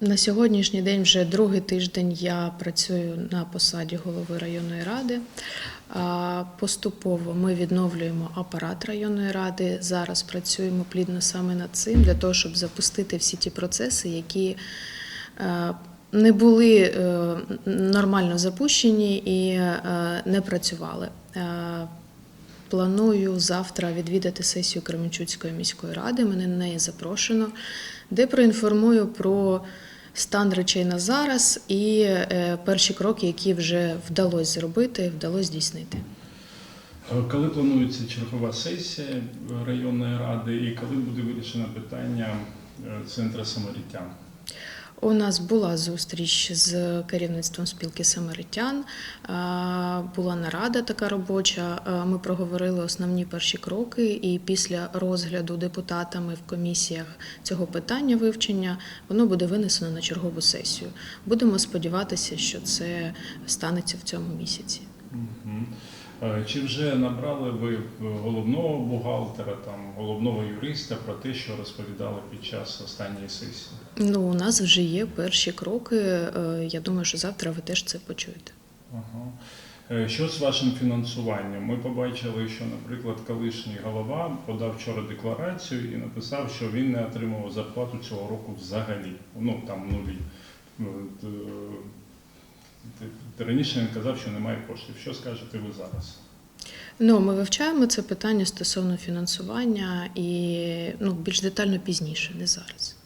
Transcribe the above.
На сьогоднішній день вже другий тиждень я працюю на посаді голови районної ради. Поступово ми відновлюємо апарат районної ради. Зараз працюємо плідно саме над цим для того, щоб запустити всі ті процеси, які е, не були е, нормально запущені і е, не працювали. Планую завтра відвідати сесію Кременчуцької міської ради. Мене на неї запрошено, де проінформую про стан речей на зараз і е, перші кроки, які вже вдалося зробити, вдалося здійснити. Е, Коли планується чергова сесія районної ради і коли буде вирішено питання е, центру самарітян? У нас була зустріч з керівництвом спілки самаритян. Була нарада така робоча. Ми проговорили основні перші кроки, і після розгляду депутатами в комісіях цього питання вивчення воно буде винесено на чергову сесію. Будемо сподіватися, що це станеться в цьому місяці. Е, Чи вже набрали ви головного бухгалтера, там головного юриста про те, що розповідали під час останньої сесії? Ну, у нас вже є перші кроки. е, Я думаю, що завтра ви теж це почуєте. Ага. Е, Що з вашим фінансуванням? Ми побачили, що, наприклад, колишній голова подав вчора декларацію і написав, що він не отримував зарплату цього року взагалі. Ну там нулі. Ну, е, Раніше він казав, що немає коштів. Що скажете ви зараз? Ну, ми вивчаємо це питання стосовно фінансування і ну, більш детально пізніше, не зараз.